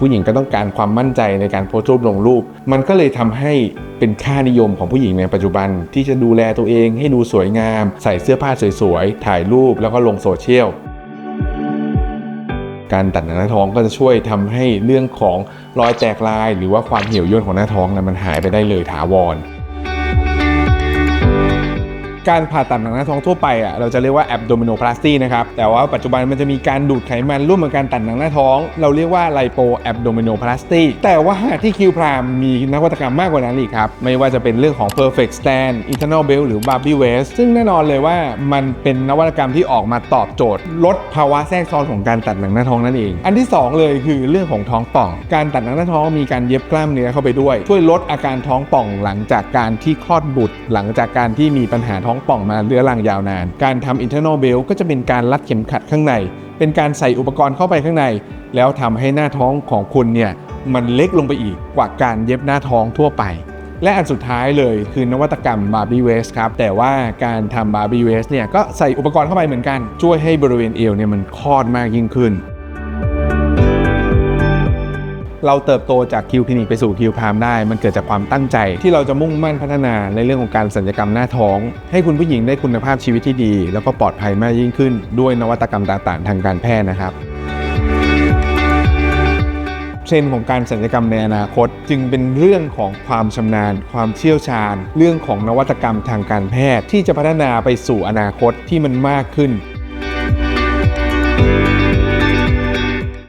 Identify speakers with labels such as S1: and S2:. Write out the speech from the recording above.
S1: ผู้หญิงก็ต้องการความมั่นใจในการโพสต์รูปลงรูป มันก็เลยทำให้เป็นค่านิยมของผู้หญิงในปัจจุบัน ที่จะดูแลตัวเองให้ดูสวยงาม ใส่เสื้อผ้าสวยๆ ถ่ายรูปแล้วก็ลงโซเชียลการตัดหนังหน้าท้องก็จะช่วยทำให้เรื่องของรอยแตกลาย หรือว่าความเหี่ยวย่นของหน้าท้องนั้นมันหายไปได้เลยถาวร การผ่าตัดหนังหน้าท้องทั่วไปอะเราจะเรียกว่า abdominoplasty นะครับ แต่ว่าปัจจุบันมันจะมีการดูดไขมันร่วมกับการตัดหนังหน้าท้อง เราเรียกว่า lipo abdominoplasty แต่ว่าที่คิวพรามมีนวัตกรรมมากกว่านั้นอีกครับ ไม่ว่าจะเป็นเรื่องของ perfect stand internal belt หรือ barbie waist ซึ่งแน่นอนเลยว่ามันเป็นนวัตกรรมที่ออกมาตอบโจทย์ ลดภาวะแทรกซ้อนของการตัดหนังหน้าท้องนั่นเอง อันที่สองเลยคือเรื่องของท้องป่อง การตัดหนังหน้าท้องมีการเย็บกล้ามเนื้อเข้าไปด้วย ช่วยลดอาการท้องป่องหลังจากการที่คลอดบุตร หลังจากการที่มีปัญหาท้องท้องป่องมาเรื้อรังยาวนาน การทำ internal belt ก็จะเป็นการรัดเข็มขัดข้างใน เป็นการใส่อุปกรณ์เข้าไปข้างใน แล้วทำให้หน้าท้องของคุณเนี่ยมันเล็กลงไปอีกกว่าการเย็บหน้าท้องทั่วไป และอันสุดท้ายเลยคือนวัตกรรม Barbie Waist ครับ แต่ว่าการทำ Barbie Waist เนี่ยก็ใส่อุปกรณ์เข้าไปเหมือนกัน ช่วยให้บริเวณเอวเนี่ยมันคลอดมากยิ่งขึ้น เราเติบโตจากคิวคลินิกไปสู่คิวพามได้ มันเกิดจากความตั้งใจ ที่เราจะมุ่งมั่นพัฒนาในเรื่องของการสัญญกรรมหน้าท้อง ให้คุณผู้หญิงได้คุณภาพชีวิตที่ดี แล้วก็ปลอดภัยมากยิ่งขึ้น ด้วยนวัตกรรมต่างๆ ทางการแพทย์นะครับเทรนด์ของการสัญญกรรมในอนาคต จึงเป็นเรื่องของความชำนาญ ความเชี่ยวชาญ เรื่องของนวัตกรรมทางการแพทย์ที่จะพัฒนาไปสู่อนาคตที่มันมากขึ้น